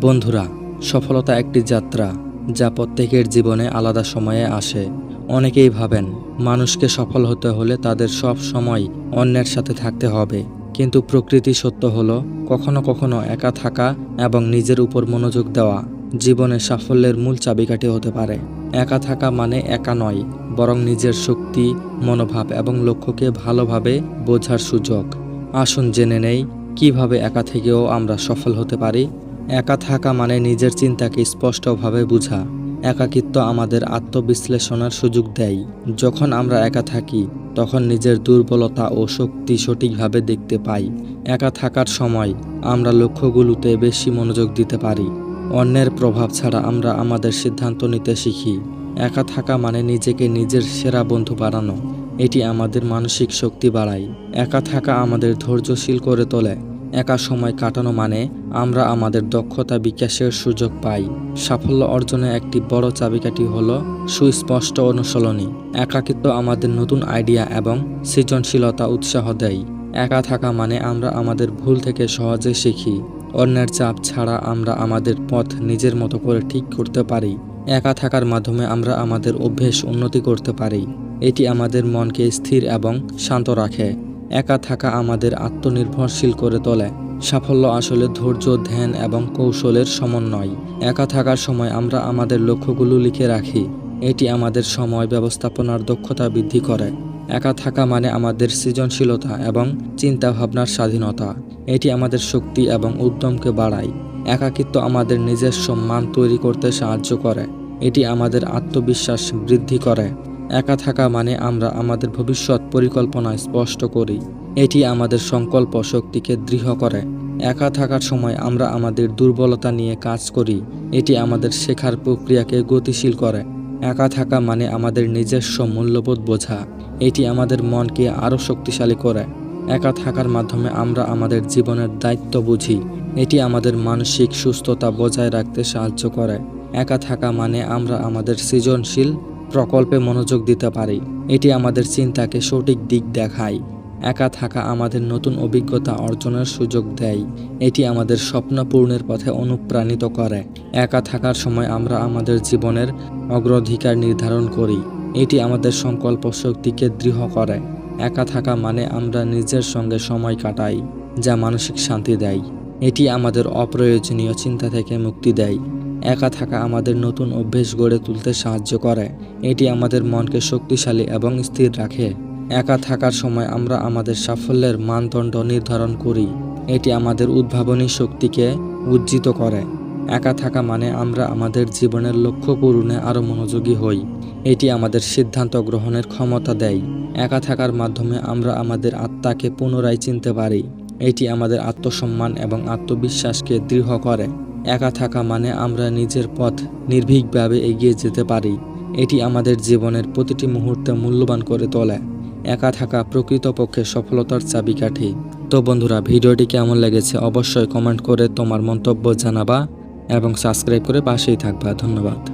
বন্ধুরা, সফলতা একটি যাত্রা যা প্রত্যেকের জীবনে আলাদা সময়ে আসে। অনেকেই ভাবেন, মানুষকে সফল হতে হলে তাদের সব সময় অন্যের সাথে থাকতে হবে। কিন্তু প্রকৃতি সত্য হলো, কখনো কখনো একা থাকা এবং নিজের উপর মনোযোগ দেওয়া জীবনে সাফল্যের মূল চাবিকাঠি হতে পারে। একা থাকা মানে একা নয়, বরং নিজের শক্তি, মনোভাব এবং লক্ষ্যকে ভালোভাবে বোঝার সুযোগ। আসুন জেনে নেই, কীভাবে একা থেকেও আমরা সফল হতে পারি? একা থাকা মানে নিজের চিন্তাকে স্পষ্টভাবে বোঝা। একাকিত্ব আমাদের আত্মবিশ্লেষণের সুযোগ দেয়। যখন আমরা একা থাকি, তখন নিজের দুর্বলতা ও শক্তি সঠিকভাবে দেখতে পাই। একা থাকার সময় আমরা লক্ষ্যগুলোতে বেশি মনোযোগ দিতে পারি। অন্যের প্রভাব ছাড়া আমরা আমাদের সিদ্ধান্ত নিতে শিখি। একা থাকা মানে নিজেকে নিজের সেরা বন্ধু বানানো। এটি আমাদের মানসিক শক্তি বাড়ায়। একা থাকা আমাদের ধৈর্যশীল করে তোলে। একা সময় কাটানো মানে আমরা আমাদের দক্ষতা বিকাশের সুযোগ পাই। সাফল্য অর্জনে একটি বড় চাবিকাঠি হল সুস্পষ্ট অনুশীলনী। একাকিত্ব আমাদের নতুন আইডিয়া এবং সৃজনশীলতা উৎসাহ দেয়। একা থাকা মানে আমরা আমাদের ভুল থেকে সহজে শিখি। অন্যের চাপ ছাড়া আমরা আমাদের পথ নিজের মতো করে ঠিক করতে পারি। একা থাকার মাধ্যমে আমরা আমাদের অভ্যেস উন্নতি করতে পারি। এটি আমাদের মনকে স্থির এবং শান্ত রাখে। একা থাকা আমাদের আত্মনির্ভরশীল করে তোলে। সাফল্য আসলে ধৈর্য, ধ্যান এবং কৌশলের সমন্বয়। একা থাকার সময় আমরা আমাদের লক্ষ্যগুলো লিখে রাখি। এটি আমাদের সময় ব্যবস্থাপনার দক্ষতা বৃদ্ধি করে। একা থাকা মানে আমাদের সৃজনশীলতা এবং চিন্তাভাবনার স্বাধীনতা। এটি আমাদের শক্তি এবং উদ্যমকে বাড়ায়। একাকিত্ব আমাদের নিজস্ব সম্মান তৈরি করতে সাহায্য করে। এটি আমাদের আত্মবিশ্বাস বৃদ্ধি করে। একা থাকা মানে আমরা আমাদের ভবিষ্যৎ পরিকল্পনা স্পষ্ট করি। এটি আমাদের সংকল্প শক্তিকে দৃঢ় করে। একা থাকার সময় আমরা আমাদের দুর্বলতা নিয়ে কাজ করি। এটি আমাদের শেখার প্রক্রিয়াকে গতিশীল করে। একা থাকা মানে আমাদের নিজস্ব মূল্যবোধ বোঝা। এটি আমাদের মনকে আরও শক্তিশালী করে। একা থাকার মাধ্যমে আমরা আমাদের জীবনের দায়িত্ব বুঝি। এটি আমাদের মানসিক সুস্থতা বজায় রাখতে সাহায্য করে। একা থাকা মানে আমরা আমাদের সৃজনশীল প্রকল্পে মনোযোগ দিতে পারি। এটি আমাদের চিন্তাকে সঠিক দিক দেখায়। একা থাকা আমাদের নতুন অভিজ্ঞতা অর্জনের সুযোগ দেয়। এটি আমাদের স্বপ্ন পূরণের পথে অনুপ্রাণিত করে। একা থাকার সময় আমরা আমাদের জীবনের অগ্রাধিকার নির্ধারণ করি। এটি আমাদের সংকল্প শক্তিকে দৃঢ় করে। একা থাকা মানে আমরা নিজের সঙ্গে সময় কাটাই, যা মানসিক শান্তি দেয়। এটি আমাদের অপ্রয়োজনীয় চিন্তা থেকে মুক্তি দেয়। একা থাকা আমাদের নতুন অভ্যেস গড়ে তুলতে সাহায্য করে। এটি আমাদের মনকে শক্তিশালী এবং স্থির রাখে। একা থাকার সময় আমরা আমাদের সাফল্যের মানদণ্ড নির্ধারণ করি। এটি আমাদের উদ্ভাবনী শক্তিকে উজ্জিত করে। একা থাকা মানে আমরা আমাদের জীবনের লক্ষ্য পূরণে আরও মনোযোগী হই। এটি আমাদের সিদ্ধান্ত গ্রহণের ক্ষমতা দেয়। একা থাকার মাধ্যমে আমরা আমাদের আত্মাকে পুনরায় চিনতে পারি। এটি আমাদের আত্মসম্মান এবং আত্মবিশ্বাসকে দৃঢ় করে। একা থাকা মানে আমরা নিজের পথ নির্ভীকভাবে এগিয়ে যেতে পারি। এটি আমাদের জীবনের প্রতিটি মুহূর্তে মূল্যবান করে তোলে। একা থাকা প্রকৃতপক্ষে সফলতার চাবিকাঠি। তো বন্ধুরা, ভিডিওটি কেমন লেগেছে অবশ্যই কমেন্ট করে তোমার মন্তব্য জানাবা এবং সাবস্ক্রাইব করে পাশেই থাকবা। ধন্যবাদ।